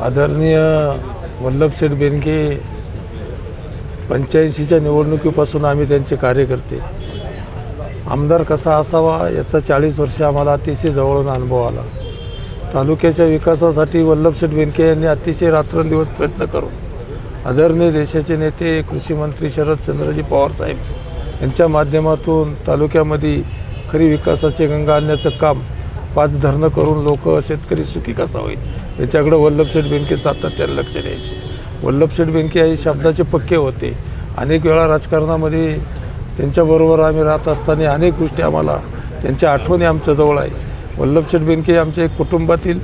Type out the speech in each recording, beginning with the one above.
आदरणीय वल्लभशेठ बेनके पंच्याऐंशीच्या निवडणुकीपासून आम्ही त्यांचे कार्यकर्ते. आमदार कसा असावा याचा चाळीस वर्ष आम्हाला अतिशय जवळून अनुभव आला. तालुक्याच्या विकासासाठी वल्लभशेठ बेनके यांनी अतिशय रात्रंदिवस प्रयत्न करून आदरणीय देशाचे नेते कृषीमंत्री शरदचंद्रजी पवारसाहेब यांच्या माध्यमातून तालुक्यामध्ये खरी विकासाची गंगा आणण्याचं काम पाच धरणं करून लोक शेतकरी सुखी कसा होईल? याच्याकडं वल्लभशेठ बेंके सातत्याने लक्ष द्यायचे. वल्लभशेठ बेंके हे शब्दाचे पक्के होते. अनेक वेळा राजकारणामध्ये त्यांच्याबरोबर आम्ही राहत असताना अनेक गोष्टी आम्हाला त्यांच्या आठवणी आमच्याजवळ आहे. वल्लभशेठ बेनके आमच्या एक कुटुंबातील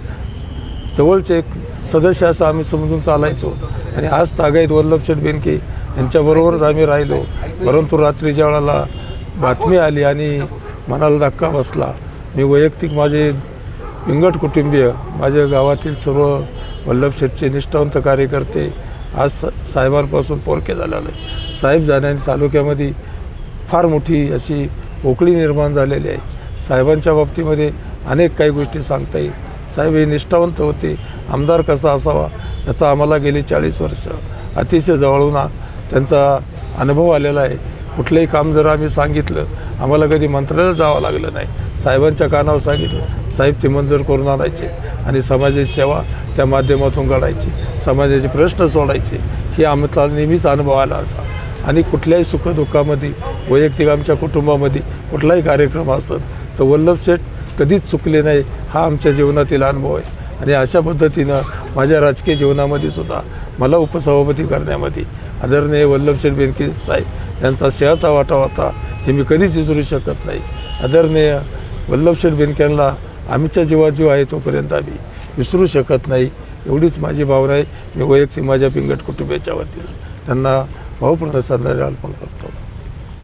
जवळचे एक सदस्य असं आम्ही समजून चालायचो. आणि आज तागायत वल्लभशेठ बेनके यांच्याबरोबरच आम्ही राहिलो. परंतु रात्रीच्या वेळाला बातमी आली आणि मनाला धक्का बसला मी वैयक्तिक माझे इंगट कुटुंबीय माझ्या गावातील सर्व वल्लभशेठचे निष्ठावंत कार्यकर्ते आज सा- साहेबांपासून पोरके झालेले आहे. साहेब जाण्याने तालुक्यामध्ये फार मोठी अशी पोकळी निर्माण झालेली आहे. साहेबांच्या बाबतीमध्ये अनेक काही गोष्टी सांगता येईल. साहेब हे निष्ठावंत होते. आमदार कसा असावा याचा आम्हाला गेली चाळीस वर्ष अतिशय जवळून त्यांचा अनुभव आलेला आहे. कुठलंही काम जर आम्ही सांगितलं आम्हाला कधी मंत्रालयात जावं लागलं नाही. साहेबांच्या कानावर सांगितलं साहेब ते मंजूर करून आणायचे आणि समाजाची सेवा त्या माध्यमातून घडायची. समाजाचे प्रश्न सोडायचे. हे आम्हाला नेहमीच अनुभव आला होता. आणि कुठल्याही सुखदुःखामध्ये वैयक्तिक आमच्या कुटुंबामध्ये कुठलाही कार्यक्रम असत तर वल्लभ शेठ कधीच चुकले नाही. हा आमच्या जीवनातील अनुभव आहे. आणि अशा पद्धतीनं माझ्या राजकीय जीवनामध्ये सुद्धा मला उपसभापती करण्यामध्ये आदरणीय वल्लभशेठ बेनके साहेब यांचा सिंहाचा वाटा होता हे मी कधीच विसरू शकत नाही. आदरणीय वल्लभशेठ बेनक्यांना आमच्या जीवाजीव आहे तोपर्यंत आम्ही विसरू शकत नाही. एवढीच माझी भावना आहे. मी वैयक्तिक माझ्या पिंगट कुटुंबियाच्या वतीनं त्यांना भावपूर्ण श्रद्धांजली अर्पण करतो.